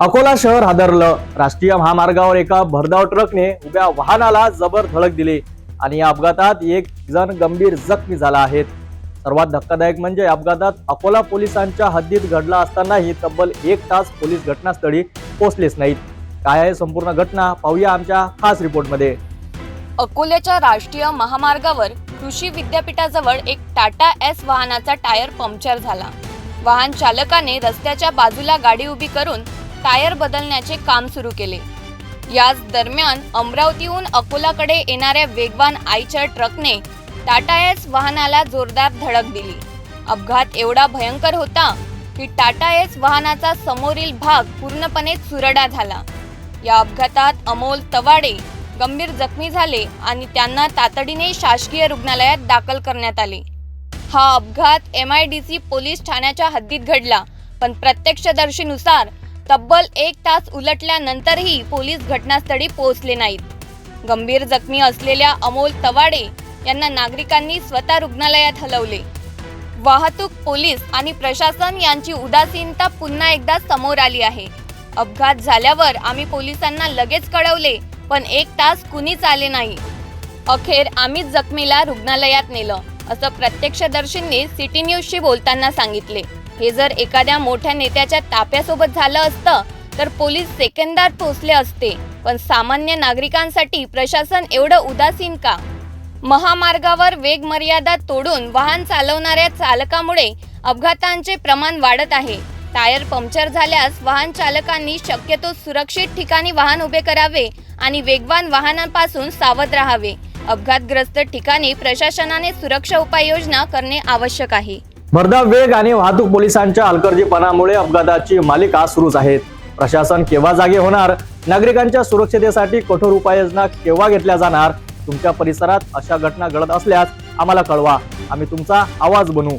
अकोला शहर हादरलं. राष्ट्रीय महामार्गावर एका भरधाव ट्रकने उभ्या वाहनाला जबर धडक दिली आणि या अपघातात एक जण गंभीर जखमी झाला आहे. सर्वात धक्कादायक म्हणजे अपघातात अकोला पोलिसांच्या हद्दीत घडला असतानाही तब्बल एक तास पोलीस घटनास्थळी पोहोचलेच नाहीत. काय आहे संपूर्ण घटना? पाहूया आमच्या खास रिपोर्टमध्ये. अकोल्याच्या राष्ट्रीय महामार्गावर कृषी विद्यापीठाजवळ एक टाटा एस वाहनाचा टायर पंक्चर झाला. वाहन चालकाने रस्त्याच्या बाजूला गाडी उभी करून टायर बदलण्याचे काम सुरू केले. याच दरम्यान अमरावतीहून अकोलाकडे येणाऱ्या वेगवान आईच्या ट्रकने टाटा एस वाहनाला जोरदार धडक दिली. अपघात एवढा भयंकर होता की टाटा एस वाहनाचा समोरील भाग पूर्णपणे चुरडा झाला. या अपघातात अमोल तवाडे गंभीर जखमी झाले आणि त्यांना तातडीने शासकीय रुग्णालयात दाखल करण्यात आले. हा अपघात M I D C police ठाण्याच्या हद्दीत घडला पण प्रत्यक्षदर्शीनुसार तब्बल एक तास उलटल्यानंतरही पोलीस घटनास्थळी पोहोचले नाहीत. गंभीर जखमी असलेल्या अमोल तवाडे यांना नागरिकांनी स्वतः रुग्णालयात हलवले. वाहतूक पोलीस आणि प्रशासन यांची उदासीनता पुन्हा एकदा समोर आली आहे. अपघात झाल्यावर आम्ही पोलिसांना लगेच कळवले पण एक तास कुणीच आले नाही. अखेर आम्हीच जखमीला रुग्णालयात नेलं असं प्रत्यक्षदर्शींनी सिटी न्यूजशी बोलताना सांगितले. हे जर एखाद्या मोठ्या नेत्याच्या ताप्यासोबत झालं असतं तर पोलीस सेकंदात पोचले असते. पण सामान्य नागरिकांसाठी प्रशासन एवढं उदासीन का? महामार्गावर वेग मर्यादा तोडून वाहन चालवणाऱ्या चालकामुळे अपघातांचे प्रमाण वाढत आहे. टायर पंक्चर झाल्यास वाहन चालकांनी शक्यतो सुरक्षित ठिकाणी वाहन उभे करावे आणि वेगवान वाहनांपासून सावध राहावे. अपघातग्रस्त ठिकाणी प्रशासनाने सुरक्षा उपाययोजना करणे आवश्यक आहे. भरधाव वेग आणि वाहतूक पोलिसांच्या हलकर्जीपणामुळे अपघाताची मालिका सुरूच आहेत. प्रशासन केव्हा जागे होणार? नागरिकांच्या सुरक्षतेसाठी कठोर उपाययोजना केव्हा घेतल्या जाणार? तुमच्या परिसरात अशा घटना घडत असल्यास आम्हाला कळवा. आम्ही तुमचा आवाज बनवू